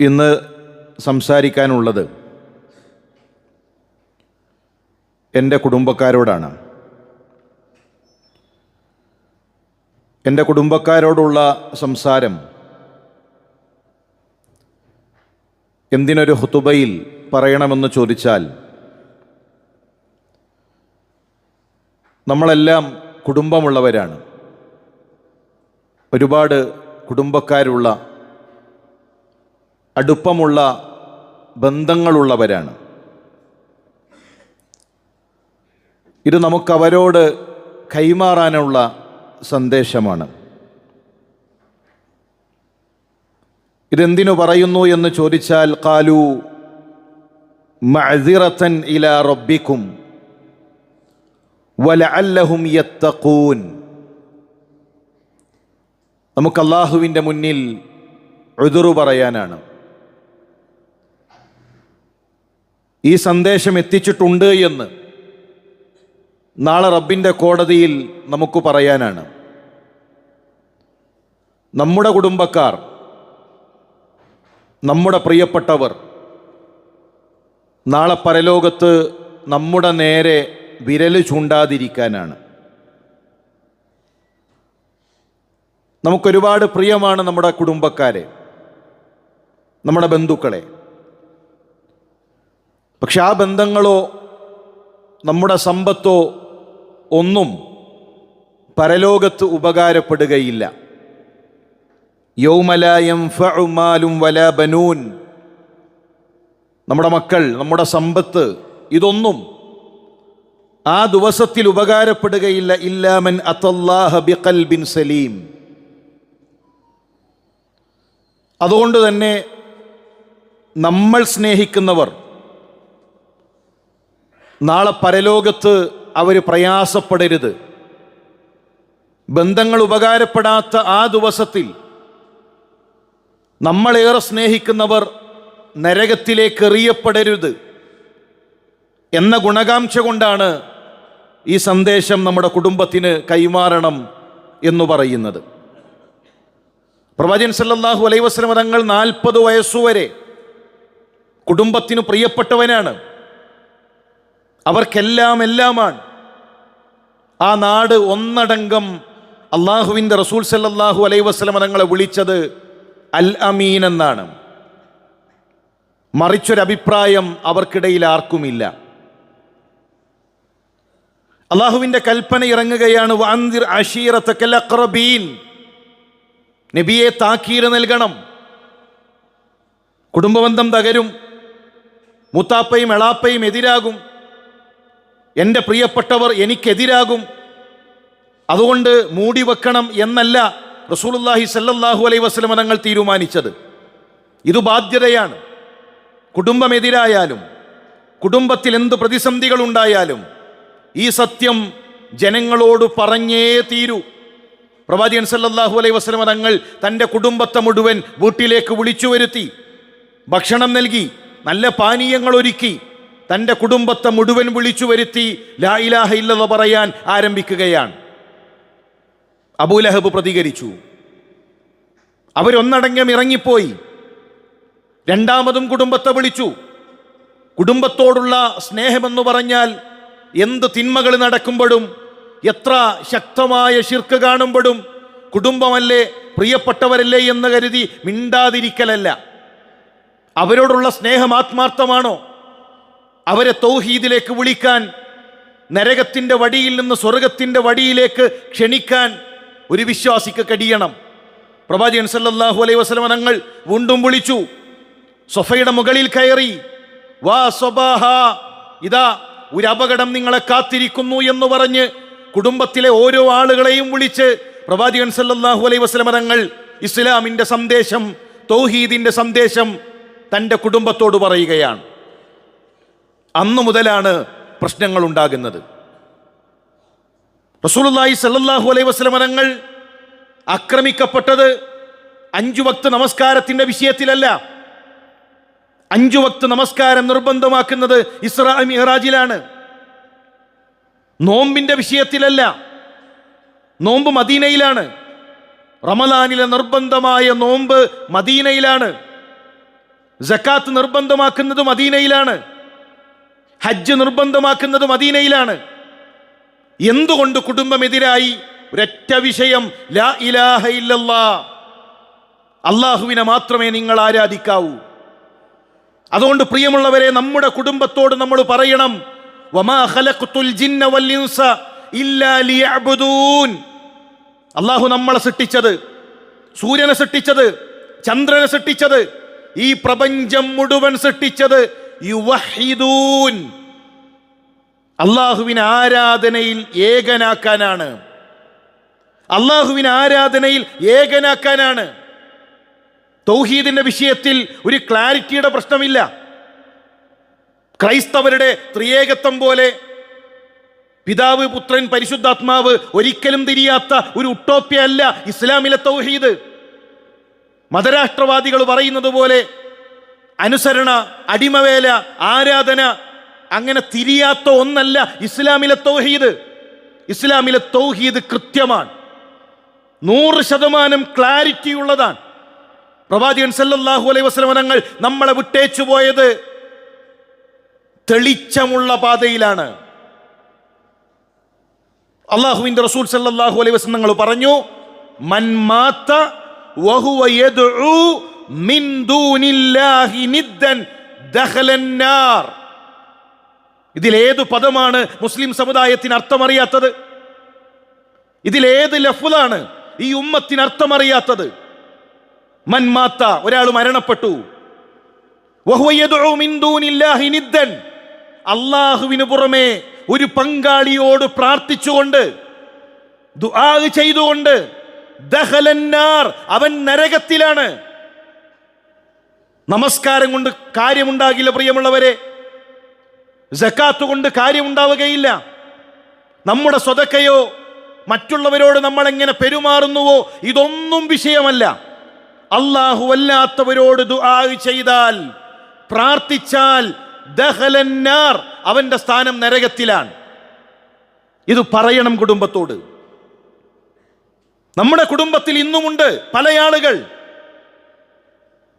ഇന്ന് സംസാരിക്കാനുള്ളത് എന്റെ കുടുംബക്കാരോടാണ്. എന്റെ കുടുംബക്കാരോടുള്ള സംസാരം എന്തിനൊരു ഹുതുബയിൽ പറയണമെന്ന് ചോദിച്ചാൽ നമ്മളെല്ലാം കുടുംബമുള്ളവരാണ്. ഒരുപാട് കുടുംബക്കാരുള്ള അടുപ്പമുള്ള ബന്ധങ്ങളുള്ളവരാണ്. ഇത് നമുക്കവരോട് കൈമാറാനുള്ള സന്ദേശമാണ്. ഇതെന്തിനു പറയുന്നു എന്ന് ചോദിച്ചാൽ കാലു മഅസിറത്തൻ ഇല റബ്ബിക്കും വലഅല്ലഹും യത്തഖൂൻ. നമുക്ക് അള്ളാഹുവിന്റെ മുന്നിൽ എതിർ പറയാനാണ്. ഈ സന്ദേശം എത്തിച്ചിട്ടുണ്ട് എന്ന് നാളെ റബ്ബിന്റെ കോടതിയിൽ നമുക്ക് പറയാനാണ്. നമ്മുടെ കുടുംബക്കാർ നമ്മുടെ പ്രിയപ്പെട്ടവർ നാളെ പരലോകത്ത് നമ്മുടെ നേരെ വിരൽ ചൂണ്ടാതിരിക്കാനാണ്. നമുക്കൊരുപാട് പ്രിയമാണ് നമ്മുടെ കുടുംബക്കാരെ നമ്മുടെ ബന്ധുക്കളെ. പക്ഷെ ആ ബന്ധങ്ങളോ നമ്മുടെ സമ്പത്തോ ഒന്നും പരലോകത്ത് ഉപകാരപ്പെടുകയില്ല. യൗമലായം ഫുമാലും വല ബനൂൻ. നമ്മുടെ മക്കൾ നമ്മുടെ സമ്പത്ത് ഇതൊന്നും ആ ദിവസത്തിൽ ഉപകാരപ്പെടുകയില്ല. ഇല്ലാമൻ അത്തല്ലാഹ ബിഖൽ ബിൻ സലീം. അതുകൊണ്ട് തന്നെ നമ്മൾ സ്നേഹിക്കുന്നവർ നാളെ പരലോകത്ത് അവർ പ്രയാസപ്പെടരുത്. ബന്ധങ്ങൾ ഉപകാരപ്പെടാത്ത ആ ദിവസത്തിൽ നമ്മളേറെ സ്നേഹിക്കുന്നവർ നരകത്തിലേക്ക് എറിയപ്പെടരുത് എന്ന ഗുണകാംക്ഷ കൊണ്ടാണ് ഈ സന്ദേശം നമ്മുടെ കുടുംബത്തിന് കൈമാറണം എന്ന് പറയുന്നത്. പ്രവാചകൻ സല്ലാഹു അലൈഹി വസല്ലം തങ്ങൾ നാൽപ്പത് വയസ്സുവരെ കുടുംബത്തിന് പ്രിയപ്പെട്ടവനാണ്. അവർക്കെല്ലാം എല്ലാമാണ്. ആ നാട് ഒന്നടങ്കം അള്ളാഹുവിന്റെ റസൂൽ സല്ലാഹു അലൈ വസ്ലമ തങ്ങളെ വിളിച്ചത് അൽ അമീൻ എന്നാണ്. മറിച്ചൊരഭിപ്രായം അവർക്കിടയിൽ ആർക്കുമില്ല. അള്ളാഹുവിന്റെ കൽപ്പന ഇറങ്ങുകയാണ് വാന്തിർ അഷീറത്തക്കല്ലീൻ നബിയെ താക്കീര് നൽകണം. കുടുംബബന്ധം തകരും. മുത്താപ്പയും എളാപ്പയും എതിരാകും. എന്റെ പ്രിയപ്പെട്ടവർ എനിക്കെതിരാകും. അതുകൊണ്ട് മൂടി വെക്കണം എന്നല്ല റസൂലുല്ലാഹി സല്ലല്ലാഹു അലൈ വസ്ലമ തങ്ങൾ തീരുമാനിച്ചത്. ഇത് ബാധ്യതയാണ്. കുടുംബമെതിരായാലും കുടുംബത്തിൽ എന്ത് പ്രതിസന്ധികൾ ഉണ്ടായാലും ഈ സത്യം ജനങ്ങളോട് പറഞ്ഞേ തീരൂ. പ്രവാചകൻ സല്ലല്ലാഹു അലൈ വസ്ലമ തങ്ങൾ തന്റെ കുടുംബത്തെ മുഴുവൻ വീട്ടിലേക്ക് വിളിച്ചു വരുത്തി ഭക്ഷണം നൽകി നല്ല പാനീയങ്ങൾ ഒരുക്കി തന്റെ കുടുംബത്തെ മുഴുവൻ വിളിച്ചു വരുത്തി ലായിലാഹ ഇല്ലെന്ന് പറയാൻ ആരംഭിക്കുകയാണ്. അബൂലഹബ് പ്രതികരിച്ചു. അവരൊന്നടങ്കം ഇറങ്ങിപ്പോയി. രണ്ടാമതും കുടുംബത്തെ വിളിച്ചു. കുടുംബത്തോടുള്ള സ്നേഹമെന്ന് പറഞ്ഞാൽ എന്ത് തിന്മകൾ നടക്കുമ്പോഴും എത്ര ശക്തമായ ശിർക്ക് കാണുമ്പോഴും കുടുംബമല്ലേ പ്രിയപ്പെട്ടവരല്ലേ എന്ന് കരുതി മിണ്ടാതിരിക്കലല്ല. അവരോടുള്ള സ്നേഹം ആത്മാർത്ഥമാണോ? അവരെ തൗഹീദിലേക്ക് വിളിക്കാൻ നരകത്തിന്റെ വടിയിൽ നിന്ന് സ്വർഗത്തിന്റെ വടിയിലേക്ക് ക്ഷണിക്കാൻ ഒരു വിശ്വാസിക്ക് കഴിയണം. പ്രവാചകൻ സല്ലല്ലാഹു അലൈഹി വസ്ലമ തങ്ങൾ വീണ്ടും വിളിച്ചു സൊഫയുടെ മുകളിൽ കയറി വാ സ്വബാഹ ഇതാ ഒരു അപകടം നിങ്ങളെ കാത്തിരിക്കുന്നു എന്ന് പറഞ്ഞ് കുടുംബത്തിലെ ഓരോ ആളുകളെയും വിളിച്ച് പ്രവാചകൻ സല്ലാഹു അലൈഹി വസ്ലമ തങ്ങൾ ഇസ്ലാമിന്റെ സന്ദേശം തൗഹീദിന്റെ സന്ദേശം തന്റെ കുടുംബത്തോട് പറയുകയാണ്. അന്നു മുതലാണ് പ്രശ്നങ്ങൾ ഉണ്ടാകുന്നത് റസൂലുള്ളാഹി സല്ലാഹു അലൈ വസ്ലമനങ്ങൾ ആക്രമിക്കപ്പെട്ടത് അഞ്ചു വക്ത് നമസ്കാരത്തിന്റെ വിഷയത്തിലല്ല. അഞ്ചു വക്ത് നമസ്കാരം നിർബന്ധമാക്കുന്നത് ഇസ്രാ മിഹ്റാജിലാണ്. നോമ്പിന്റെ വിഷയത്തിലല്ല. നോമ്പ് മദീനയിലാണ്. റമലാനിലെ നിർബന്ധമായ നോമ്പ് മദീനയിലാണ്. ജക്കാത്ത് നിർബന്ധമാക്കുന്നത് മദീനയിലാണ്. ഹജ്ജ് നിർബന്ധമാക്കുന്നത് മദീനയിലാണ്. എന്തുകൊണ്ട് കുടുംബമെതിരായി? ഒരൊറ്റ വിഷയം ലാ ഇലാഹ ഇല്ലല്ലാ. അള്ളാഹുവിനെ മാത്രമേ നിങ്ങൾ ആരാധിക്കാവൂ. അതുകൊണ്ട് പ്രിയമുള്ളവരെ നമ്മുടെ കുടുംബത്തോട് നമ്മൾ പറയണം അള്ളാഹു നമ്മളെ സൃഷ്ടിച്ചത് സൂര്യനെ സൃഷ്ടിച്ചത് ചന്ദ്രനെ സൃഷ്ടിച്ചത് ഈ പ്രപഞ്ചം മുഴുവൻ സൃഷ്ടിച്ചത് യുവഹിദൂൻ അള്ളാഹുവിന് ആരാധനയിൽ ഏകനാക്കാനാണ്. അള്ളാഹുവിന് ആരാധനയിൽ ഏകനാക്കാനാണ്. തൗഹീദിന്റെ വിഷയത്തിൽ ഒരു ക്ലാരിറ്റിയുടെ പ്രശ്നമില്ല. ക്രൈസ്തവരുടെ ത്രിയേകത്വം പോലെ പിതാവ് പുത്രൻ പരിശുദ്ധാത്മാവ് ഒരിക്കലും തിരിയാത്ത ഒരു ഉട്ടോപ്യ അല്ല ഇസ്ലാമിലെ തൗഹീദ്. മതരാഷ്ട്രവാദികൾ പറയുന്നത് പോലെ അനുസരണ അടിമവേല ആരാധന അങ്ങനെ തിരിയാത്ത ഒന്നല്ല ഇസ്ലാമിലെ തൗഹീദ്. ഇസ്ലാമിലെ തൗഹീദ് കൃത്യമാണ്. നൂറ് ശതമാനം ക്ലാരിറ്റി ഉള്ളതാണ്. പ്രവാചകൻ സല്ലല്ലാഹു അലൈഹി വസ്ലമനങ്ങൾ നമ്മളെ വിട്ടേച്ചു പോയത് തെളിച്ചമുള്ള പാതയിലാണ്. അള്ളാഹുവിന്റെ റസൂൽ സല്ലല്ലാഹു അലൈഹി വസല്ലം പറഞ്ഞു മൻ വഹുവ നാർ. ഇതിലേത് പദമാണ് മുസ്ലിം സമുദായത്തിന് അർത്ഥമറിയാത്തത്? ഇതിലേത് ലഫുലാണ് ഈ ഉമ്മത്തിന് അർത്ഥമറിയാത്തത്? മൻമാത്ത ഒരാൾ മരണപ്പെട്ടു. അള്ളാഹുവിന് പുറമെ ഒരു പങ്കാളിയോട് പ്രാർത്ഥിച്ചുകൊണ്ട് ദുആ ചെയ്തുകൊണ്ട് അവൻ നരകത്തിലാണ്. നമസ്കാരം കൊണ്ട് കാര്യമുണ്ടാകില്ല പ്രിയമുള്ളവരെ. ജക്കാത്ത് കൊണ്ട് കാര്യമുണ്ടാവുകയില്ല. നമ്മുടെ സ്വതക്കയോ മറ്റുള്ളവരോട് നമ്മൾ എങ്ങനെ പെരുമാറുന്നുവോ ഇതൊന്നും വിഷയമല്ല. അള്ളാഹു അല്ലാത്തവരോട് ദുആ ചെയ്താൽ പ്രാർത്ഥിച്ചാൽ ദഹലന്നാർ അവന്റെ സ്ഥാനം നരകത്തിലാണ്. ഇത് പറയണം കുടുംബത്തോട്. നമ്മുടെ കുടുംബത്തിൽ ഇന്നുമുണ്ട് പല ആളുകൾ.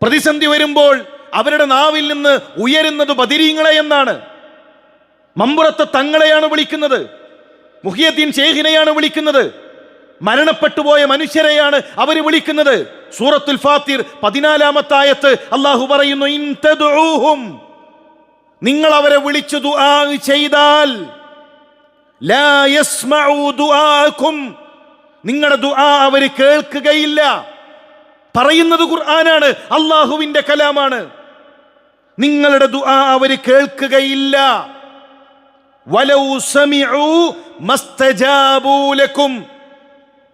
പ്രതിസന്ധി വരുമ്പോൾ അവരുടെ നാവിൽ നിന്ന് ഉയരുന്നത് ബദിരീങ്ങളെ എന്നാണ്. മമ്പുറത്തെ തങ്ങളെയാണ് വിളിക്കുന്നത്. മുഹിയദ്ദീൻ ഷേഖിനെയാണ് വിളിക്കുന്നത്. മരണപ്പെട്ടുപോയ മനുഷ്യരെയാണ് അവർ വിളിക്കുന്നത്. സൂറത്തുൽ ഫാത്തിർ പതിനാലാമത്തായത്ത് അള്ളാഹു പറയുന്നു നിങ്ങൾ അവരെ വിളിച്ചു ദുആ ചെയ്താൽ നിങ്ങളുടെ ദുആ അവർ കേൾക്കുകയില്ല. പറയുന്നത് ഖുർആനാണ്. അള്ളാഹുവിന്റെ കലാമാണ്. നിങ്ങളുടെ ദുആ അവർ കേൾക്കുകയില്ല.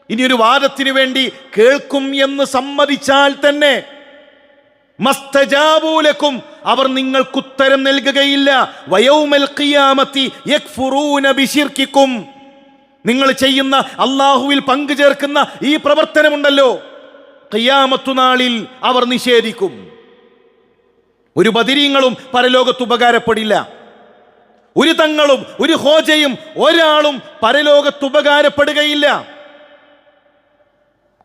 ഇനി ഒരു വാദത്തിന് വേണ്ടി കേൾക്കും എന്ന് സമ്മതിച്ചാൽ തന്നെ മസ്തജാബൂലക്കും അവർ നിങ്ങൾക്ക് ഉത്തരം നൽകുകയില്ല. ഖിയാമത്തി നിങ്ങൾ ചെയ്യുന്ന അള്ളാഹുവിൽ പങ്കു ചേർക്കുന്ന ഈ പ്രവർത്തനമുണ്ടല്ലോ. ഖിയാമത്തു നാളിൽ അവർ നിഷേധിക്കും. ഒരു ബദിരീങ്ങളും പരലോകത്ത് ഉപകാരപ്പെടില്ല. ഒരു തങ്ങളും ഒരു ഹോജയും ഒരാളും പരലോകത്ത് ഉപകാരപ്പെടുകയില്ല.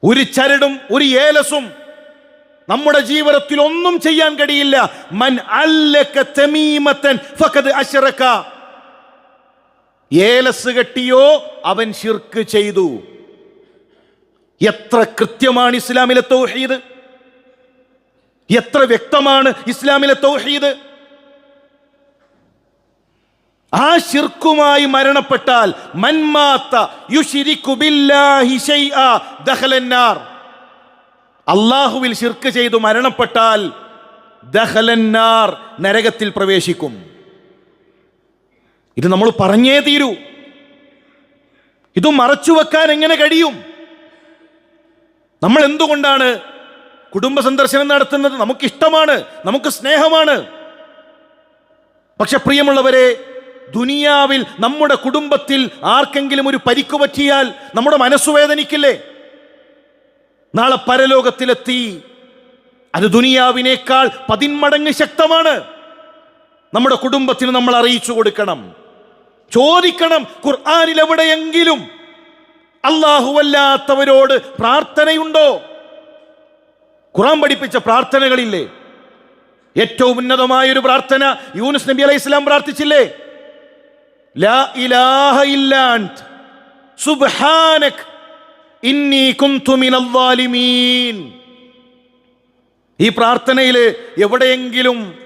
ഒരു ചരടും ഒരു ഏലസും നമ്മുടെ ജീവിതത്തിൽ ഒന്നും ചെയ്യാൻ കഴിയില്ല. മൻ ഏലസ് കെട്ടിയോ അവൻ ശിർക്ക് ചെയ്തു. എത്ര കൃത്യമാണ് ഇസ്ലാമിലെ തൗഹീദ്? എത്ര വ്യക്തമാണ് ഇസ്ലാമിലെ തൗഹീദ്? ആ ശിർക്കുമായി മരണപ്പെട്ടാൽ മന്മാത്ത അള്ളാഹുവിൽ ശിർക്ക് ചെയ്തു മരണപ്പെട്ടാൽ ദഹലന്നാർ നരകത്തിൽ പ്രവേശിക്കും. ഇത് നമ്മൾ പറഞ്ഞേ തീരൂ. ഇത് മറച്ചു വെക്കാൻ എങ്ങനെ കഴിയും? നമ്മൾ എന്തുകൊണ്ടാണ് കുടുംബ സന്ദർശനം നടത്തുന്നത്? നമുക്കിഷ്ടമാണ് നമുക്ക് സ്നേഹമാണ്. പക്ഷെ പ്രിയമുള്ളവരെ ദുനിയാവിൽ നമ്മുടെ കുടുംബത്തിൽ ആർക്കെങ്കിലും ഒരു പരിക്കു പറ്റിയാൽ നമ്മുടെ മനസ്സുവേദനിക്കില്ലേ നാളെ പരലോകത്തിലെത്തി അത് ദുനിയാവിനേക്കാൾ പതിന്മടങ്ങ് ശക്തമാണ്. നമ്മുടെ കുടുംബത്തിന് നമ്മൾ അറിയിച്ചു കൊടുക്കണം. ചോദിക്കണം ഖുർആാനിൽ എവിടെയെങ്കിലും അല്ലാഹുവല്ലാത്തവരോട് പ്രാർത്ഥനയുണ്ടോ? ഖുറാൻ പഠിപ്പിച്ച പ്രാർത്ഥനകളില്ലേ? ഏറ്റവും ഉന്നതമായ ഒരു പ്രാർത്ഥന യൂനുസ് നബി അലൈഹി ഇസ്ലാം പ്രാർത്ഥിച്ചില്ലേ? ലാ ഇലാഹ ഇന്നി ഈ പ്രാർത്ഥനയിൽ എവിടെയെങ്കിലും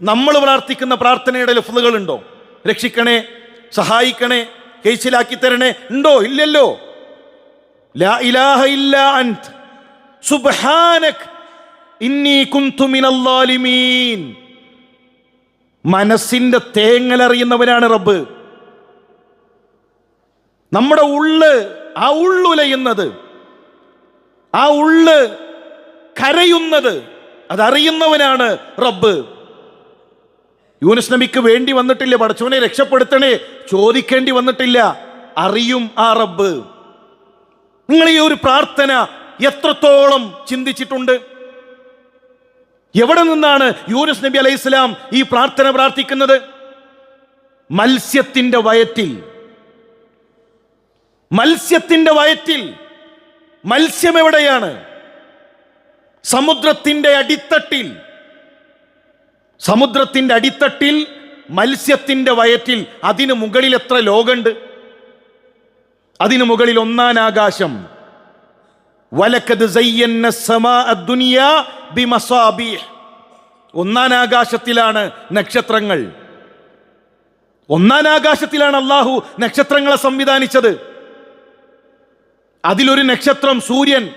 നമ്മൾ പ്രാർത്ഥിക്കുന്ന പ്രാർത്ഥനയുടെ ലഫ്ലുകളുണ്ടോ രക്ഷിക്കണേ സഹായിക്കണേ കേസിലാക്കി തരണേ. ഉണ്ടോ? ഇല്ലല്ലോ. ലാ ഇലാഹ മനസ്സിന്റെ തേങ്ങലറിയുന്നവനാണ് റബ്ബ്. നമ്മുടെ ഉള്ള് ആ ഉള്ളുലയുന്നത് ആ ഉള്ള് കരയുന്നത്. അതറിയുന്നവനാണ് റബ്ബ്. യൂനുസ് നബിക്ക് വേണ്ടി വന്നിട്ടില്ല പടച്ചവനെ രക്ഷപ്പെടുത്തണേ ചോദിക്കേണ്ടി വന്നിട്ടില്ല. അറിയും ആ റബ്ബ്. നിങ്ങൾ ഈ ഒരു പ്രാർത്ഥന എത്രത്തോളം ചിന്തിച്ചിട്ടുണ്ട്? എവിടെ നിന്നാണ് യൂനുസ് നബി അലൈഹി ഇസ്ലാം ഈ പ്രാർത്ഥന പ്രാർത്ഥിക്കുന്നത്? മത്സ്യത്തിന്റെ വയറ്റിൽ. മത്സ്യത്തിന്റെ വയറ്റിൽ. മത്സ്യം എവിടെയാണ്? സമുദ്രത്തിന്റെ അടിത്തട്ടിൽ. സമുദ്രത്തിന്റെ അടിത്തട്ടിൽ മത്സ്യത്തിന്റെ വയറ്റിൽ അതിന് മുകളിൽ എത്ര ലോകമുണ്ട്? അതിനു മുകളിൽ ഒന്നാൻ ആകാശം. വലക്കത് സയ്യന്ന സമാഅ ദുനിയ ബിമസാബീഹ്. ഒന്നാം ആകാശത്തിലാണ് നക്ഷത്രങ്ങൾ. ഒന്നാനാകാശത്തിലാണ് അള്ളാഹു നക്ഷത്രങ്ങളെ സംവിധാനിച്ചത്. അതിലൊരു നക്ഷത്രം സൂര്യൻ.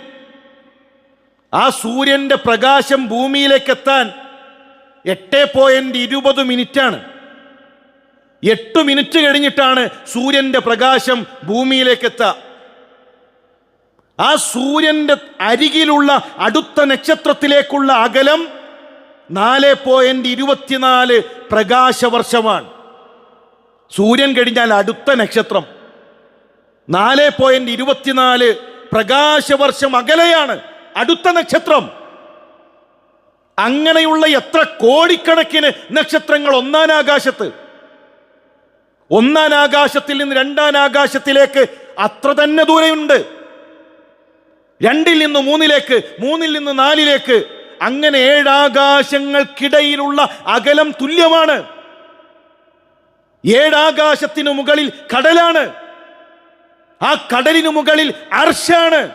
ആ സൂര്യന്റെ പ്രകാശം ഭൂമിയിലേക്ക് എത്താൻ എട്ട് പോയിന്റ് ഇരുപത് മിനിറ്റാണ്. എട്ട് മിനിറ്റ് കഴിഞ്ഞിട്ടാണ് സൂര്യന്റെ പ്രകാശം ഭൂമിയിലേക്ക് എത്തുക ആ സൂര്യന്റെ അരികിലുള്ള അടുത്ത നക്ഷത്രത്തിലേക്കുള്ള അകലം നാല് പോയിന്റ് ഇരുപത്തിനാല് പ്രകാശവർഷമാണ്. സൂര്യൻ കഴിഞ്ഞാൽ അടുത്ത നക്ഷത്രം. നാല് പോയിന്റ് ഇരുപത്തിനാല് പ്രകാശവർഷം അകലെയാണ് അടുത്ത നക്ഷത്രം. അങ്ങനെയുള്ള എത്ര കോടിക്കണക്കിന് നക്ഷത്രങ്ങൾ ഒന്നാം ആകാശത്ത്? ഒന്നാം ആകാശത്തിൽ നിന്ന് രണ്ടാം ആകാശത്തിലേക്ക് അത്ര തന്നെ ദൂരമുണ്ട് രണ്ടിൽ നിന്ന് മൂന്നിലേക്ക് മൂന്നിൽ നിന്ന് നാലിലേക്ക് അങ്ങനെ ഏഴാകാശങ്ങൾക്കിടയിലുള്ള അകലം തുല്യമാണ്. ഏഴാകാശത്തിനു മുകളിൽ കടലാണ്. ആ കടലിനു മുകളിൽ അർഷാണ്.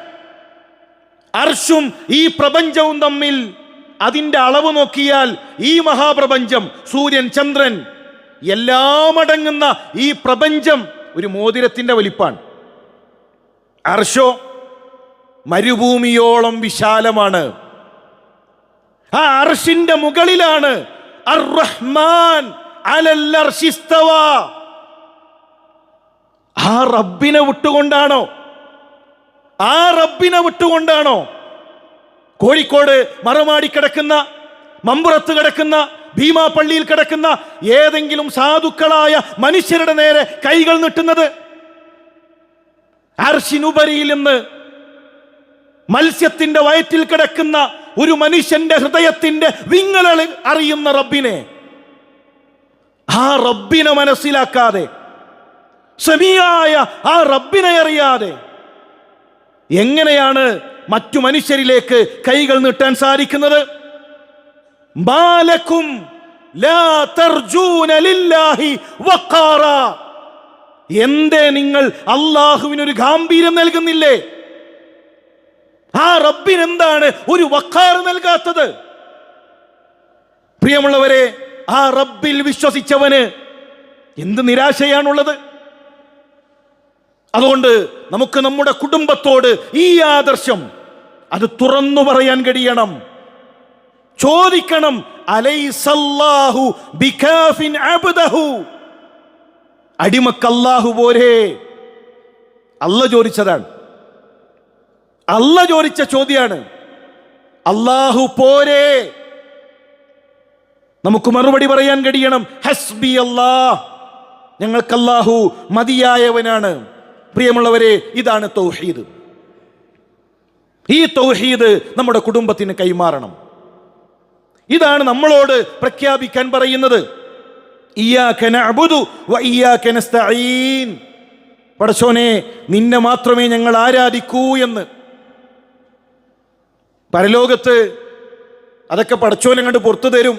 അർഷും ഈ പ്രപഞ്ചവും തമ്മിൽ അതിന്റെ അളവ് നോക്കിയാൽ ഈ മഹാപ്രപഞ്ചം സൂര്യൻ ചന്ദ്രൻ എല്ലാം അടങ്ങുന്ന ഈ പ്രപഞ്ചം ഒരു മോതിരത്തിന്റെ വലിപ്പാണ്. അർഷോ മരുഭൂമിയോളം വിശാലമാണ്. ആ അർഷിന്റെ മുകളിലാണ് ആ റബ്ബിനെ വിട്ടുകൊണ്ടാണോ? ആ റബ്ബിനെ വിട്ടുകൊണ്ടാണോ? കോഴിക്കോട് മറമാടി കിടക്കുന്ന മമ്പുറത്ത് കിടക്കുന്ന ഭീമാപ്പള്ളിയിൽ കിടക്കുന്ന ഏതെങ്കിലും സാധുക്കളായ മനുഷ്യരുടെ നേരെ കൈകൾ നീട്ടുന്നത്? അർഷിനുപരിയിൽ നിന്ന് മത്സ്യത്തിന്റെ വയറ്റിൽ കിടക്കുന്ന ഒരു മനുഷ്യന്റെ ഹൃദയത്തിന്റെ വിങ്ങലൾ അറിയുന്ന റബ്ബിനെ ആ റബ്ബിനെ മനസ്സിലാക്കാതെ സെമിയായ ആ റബ്ബിനെ അറിയാതെ എങ്ങനെയാണ് മറ്റു മനുഷ്യരിലേക്ക് കൈകൾ നീട്ടാൻ സാധിക്കുന്നത്? ബാലക്കും. എന്തേ നിങ്ങൾ അള്ളാഹുവിനൊരു ഗാംഭീര്യം നൽകുന്നില്ലേ? ആ റബ്ബിന് എന്താണ് ഒരു വക്കാർ നൽകാത്തത്? പ്രിയമുള്ളവരെ ആ റബ്ബിൽ വിശ്വസിച്ചവന് എന്ത് നിരാശയാണുള്ളത്? അതുകൊണ്ട് നമുക്ക് നമ്മുടെ കുടുംബത്തോട് ഈ ആദർശം അത് തുറന്നു പറയാൻ കഴിയണം. ചോദിക്കണം അലൈസല്ലാഹു ബികാഫിൻ അബ്ദഹു. അടിമക്കല്ലാഹു പോരെ. അല്ല ചോദിച്ചതാണ്. അല്ല ചോദിച്ച ചോദ്യമാണ് അല്ലാഹു പോരെ. നമുക്ക് മറുപടി പറയാൻ കഴിയണം. ഹസ്ബി അല്ലാ ഞങ്ങൾക്കല്ലാഹു മതിയായവനാണ്. പ്രിയമുള്ളവരെ ഇതാണ് തൗഹീദ്. ഈ തൗഹീദ് നമ്മുടെ കുടുംബത്തിന് കൈമാറണം. ഇതാണ് നമ്മളോട് പ്രഖ്യാപിക്കാൻ പറയുന്നത്. പടച്ചോനെ നിന്നെ മാത്രമേ ഞങ്ങൾ ആരാധിക്കൂ എന്ന്. പരലോകത്ത് അതൊക്കെ പടച്ചോനെ കണ്ട് പുറത്തു തരും.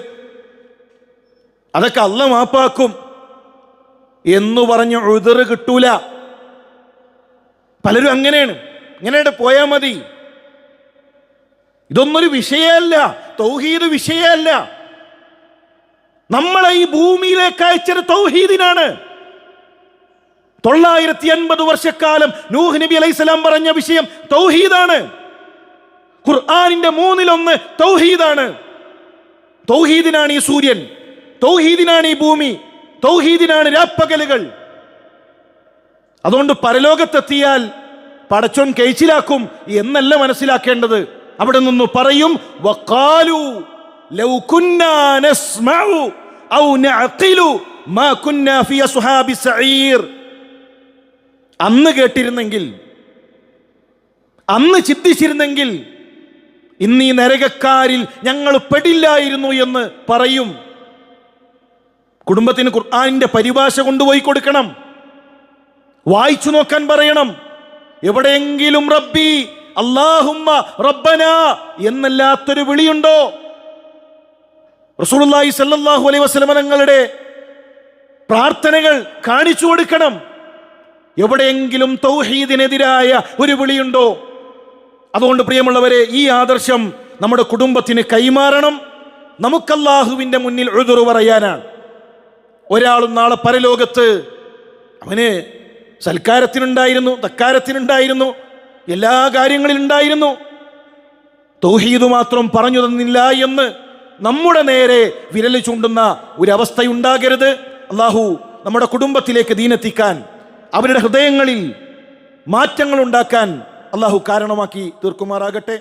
അതൊക്കെ അല്ല മാപ്പാക്കും. എന്ന് പറഞ്ഞ് ഉതിർ കിട്ടൂല. പലരും അങ്ങനെയാണ്. ഇങ്ങനെ പോയാൽ മതി. ഇതൊന്നൊരു വിഷയമല്ല തൗഹീദ് വിഷയമല്ല നമ്മളെ ഈ ഭൂമിയിലേക്ക് അയച്ചത് തൗഹീദിനാണ്. തൊള്ളായിരത്തി അൻപത് വർഷക്കാലം നൂഹ് നബി അലൈഹിസ്സലാം പറഞ്ഞ വിഷയം തൗഹീദാണ്. ഖുർആാനിന്റെ മൂന്നിലൊന്ന് തൗഹീദാണ്. തൗഹീദിനാണ് ഈ സൂര്യൻ. തൗഹീദിനാണ് ഈ ഭൂമി. തൗഹീദിനാണ് രാപ്പകലുകൾ. അതുകൊണ്ട് പരലോകത്തെത്തിയാൽ പടച്ചോൻ കഴിച്ചിലാക്കും എന്നല്ല മനസ്സിലാക്കേണ്ടത്. അവിടെ നിന്ന് പറയും വഖാലു ലൗ നസ്മഉ ഔ നഅഖിലു മാ സഈർ. അന്ന് കേട്ടിരുന്നെങ്കിൽ അന്ന് ചിന്തിച്ചിരുന്നെങ്കിൽ ഇന്ന് ഈ നരകക്കാരിൽ ഞങ്ങൾ പെടില്ലായിരുന്നു എന്ന് പറയും. കുടുംബത്തിന് ഖുർആാനിന്റെ പരിഭാഷ കൊണ്ടുപോയി കൊടുക്കണം. വായിച്ചു നോക്കാൻ പറയണം. എവിടെയെങ്കിലും റബ്ബി അള്ളാഹുമ്മ റബ്ബന എന്നല്ലാത്തൊരു വിളിയുണ്ടോ? റസൂലുള്ളാഹി സല്ലല്ലാഹു അലൈഹി വസ്ലമനങ്ങളുടെ പ്രാർത്ഥനകൾ കാണിച്ചു കൊടുക്കണം. എവിടെയെങ്കിലും തൗഹീദിനെതിരായ ഒരു വിളിയുണ്ടോ? അതുകൊണ്ട് പ്രിയമുള്ളവരെ ഈ ആദർശം നമ്മുടെ കുടുംബത്തിന് കൈമാറണം. നമുക്കല്ലാഹുവിന്റെ മുന്നിൽ എഴുതുറു പറയാനാണ്. ഒരാളും നാളെ പരലോകത്ത് അവന് സൽക്കാരത്തിനുണ്ടായിരുന്നു തക്കാരത്തിനുണ്ടായിരുന്നു എല്ലാ കാര്യങ്ങളിലുണ്ടായിരുന്നു. തൗഹീദ് മാത്രം പറഞ്ഞു തന്നില്ല എന്ന് നമ്മുടെ നേരെ വിരൽ ചൂണ്ടുന്ന ഒരവസ്ഥയുണ്ടാകരുത്. അള്ളാഹു നമ്മുടെ കുടുംബത്തിലേക്ക് ദീനെത്തിക്കാൻ അവരുടെ ഹൃദയങ്ങളിൽ മാറ്റങ്ങൾ ഉണ്ടാക്കാൻ അള്ളാഹു കാരണമാക്കി തീർക്കുമാറാകട്ടെ.